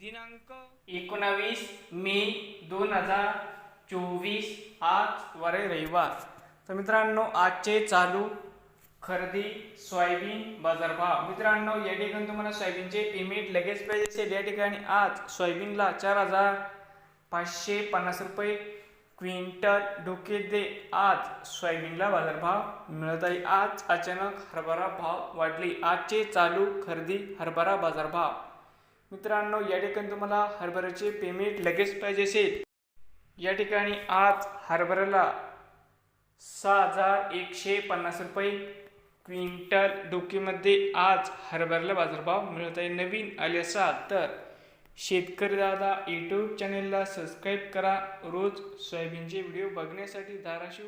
दिनांक एकोणावीस मे दोन हजार चोवीस आज वारे रविवार. तर मित्रांनो आजचे चालू खरेदी सोयाबीन बाजारभाव. मित्रांनो या ठिकाणी तुम्हाला सोयाबीनचे पेमेंट लगेच पाहिजे. असेल या ठिकाणी आज सोयाबीनला चार हजार पाचशे पन्नास रुपये क्विंटल डोके दे. आज सोयाबीनला बाजारभाव मिळत आहे. आज अचानक हरभरा भाव वाढले. आजचे चालू खरेदी हरभरा बाजारभाव. मित्रांनो या ठिकाणी तुम्हाला हरभऱ्याचे पेमेंट लगेच पाहिजे असेल. या ठिकाणी आज हरभऱ्याला सहा हजार एकशे पन्नास रुपये क्विंटल डोकीमध्ये आज हरभऱ्याला बाजारभाव मिळत आहे. नवीन आले असाल तर शेतकरी दादा यूट्यूब चॅनेलला सबस्क्राईब करा. रोज सोयाबीनचे व्हिडिओ बघण्यासाठी धाराशिव